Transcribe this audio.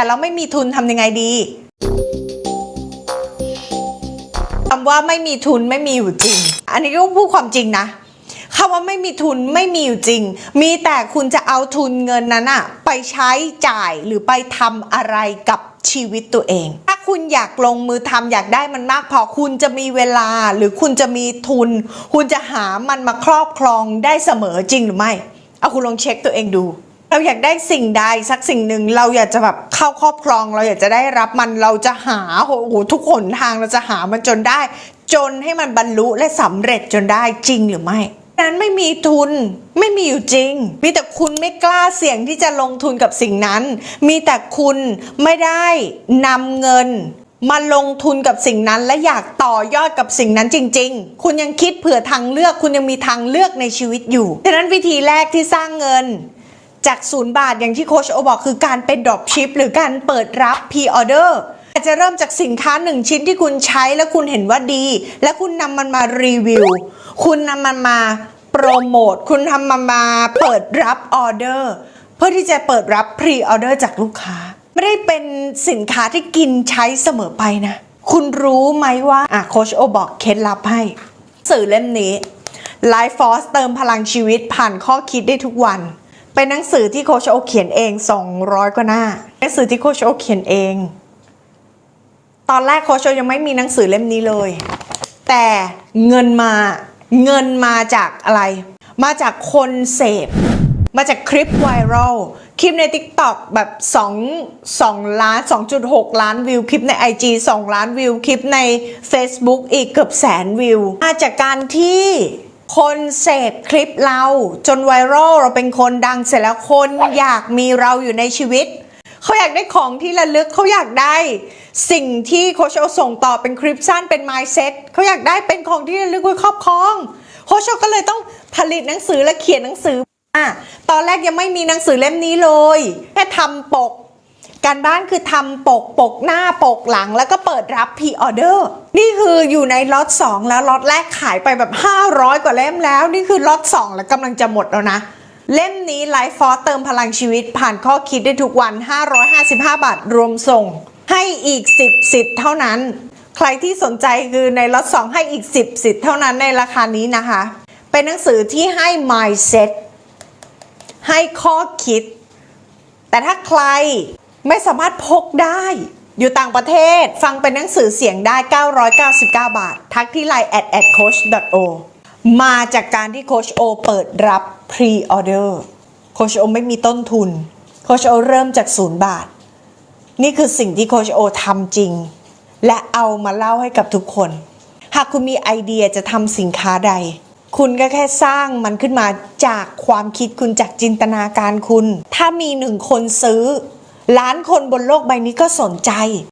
แต่เราไม่มีทุนทำยังไงดีคำว่าไม่มีทุนไม่มีอยู่จริง อันนี้ก็พูดความจริงนะคำว่าไม่มีทุนไม่มีอยู่จริง มีแต่คุณจะเอาทุนเงินนั้นอะไปใช้จ่ายหรือไปทำอะไรกับชีวิตตัวเอง ถ้าคุณอยากลงมือทำอยากได้มันมากพอคุณจะมีเวลาหรือคุณจะมีทุน คุณจะหามันมาครอบครองได้เสมอจริงหรือไม่ เอาคุณลองเช็คตัวเองดู เราอยากได้สิ่งใดสักสิ่งหนึ่งเราอยากจะแบบเข้าครอบครอง เราอยากจะได้รับมันเราจะหาโอ้โหทุกหนทางเราจะหามันจนได้ จนให้มันบรรลุและสำเร็จจนได้จริงหรือไม่นั้นไม่มีทุนไม่มีอยู่จริง มีแต่คุณไม่กล้าเสี่ยงที่จะลงทุนกับสิ่งนั้น มีแต่คุณไม่ได้นำเงินมาลงทุนกับสิ่งนั้นและอยากต่อยอดกับสิ่งนั้นจริง ๆ คุณยังคิดเผื่อทางเลือก คุณยังมีทางเลือกในชีวิตอยู่ ฉะนั้นวิธีแรกที่สร้างเงิน จากศูนย์บาทอย่างที่โคชโอบอกคือการเป็นดรอปชิปหรือการเปิดรับพ r ออเดอร์อาจจะเริ่มจากสินค้าหนึ่งชิ้นที่คุณใช้แล้วคุณเห็นว่าดี และคุณนำมันมารีวิว คุณนำมันมาโปรโมท คุณทำมันมาเปิดรับออเดอร์ เพื่อที่จะเปิดรับพ r ออเดอร์จากลูกค้า ไม่ได้เป็นสินค้าที่กินใช้เสมอไปนะ คุณรู้ไหมว่าอะโคชโอบอกเคล็ดลับให้ สื่อเล่มนี้ Life Force เติมพลังชีวิตผ่านข้อคิดได้ทุกวัน เป็นหนังสือที่โคชโอเขียนเอง 200 กว่าหน้า หนังสือที่โคชโอเขียนเอง ตอนแรกโคชโอยังไม่มีหนังสือเล่มนี้เลย แต่เงินมาเงินมาจากอะไร มาจากคนเสพ มาจากคลิปไวรัล คลิปใน TikTok แบบ2 2ล้าน 2.6 ล้านวิว คลิปใน IG 2 ล้านวิว คลิปใน Facebook อีกเกือบแสนวิว มาจากการที่ คนเสพคลิปเราจนไวรัลเราเป็นคนดังเสร็จแล้วคนอยากมีเราอยู่ในชีวิต เขาอยากได้ของที่ระลึกเขาอยากได้ สิ่งที่โคชโอส่งต่อเป็นคลิปสั้นเป็น mindset เขาอยากได้เป็นของที่ระลึกไว้ครอบครองโคชโอก็เลยต้องผลิตหนังสือและเขียนหนังสืออะตอนแรกยังไม่มีหนังสือเล่มนี้เลยแค่ทำปก การบ้านคือทำปกปกหน้าปกหลังแล้วก็เปิดรับพ r ออเดอร์นี่คืออยู่ในล็อต2แล้วล็อตแรกขายไปแบบ 500 กว่าเล่มแล้ว นี่คือล็อต2แล้วกำลังจะหมดแล้วนะเล่มนี้ Life Force เติมพลังชีวิตผ่านข้อคิดได้ทุกวัน 555 บาทรวมส่ง ให้อีก 10 สิทธิ์เท่านั้น ใครที่สนใจคือในล็อต2ให้อีก 10 สิทธิ์เท่านั้นในราคานี้นะคะ เป็นหนังสือที่ให้ mindset ให้ข้อคิด แต่ถ้าใคร ไม่สามารถพกได้ อยู่ต่างประเทศฟังเป็นหนังสือเสียงได้ 999 บาท ทักที่ line at at coach o มาจากการที่โคชโอเปิดรับ pre order โคชโอไม่มีต้นทุนโคชโอเริ่มจากศูนย์บาท นี่คือสิ่งที่โคชโอทำจริง และเอามาเล่าให้กับทุกคน หากคุณมีไอเดียจะทำสินค้าใด คุณก็แค่สร้างมันขึ้นมาจากความคิดคุณจากจินตนาการคุณ ถ้ามีหนึ่งคนซื้อ ล้านคนบนโลกใบนี้ก็สนใจ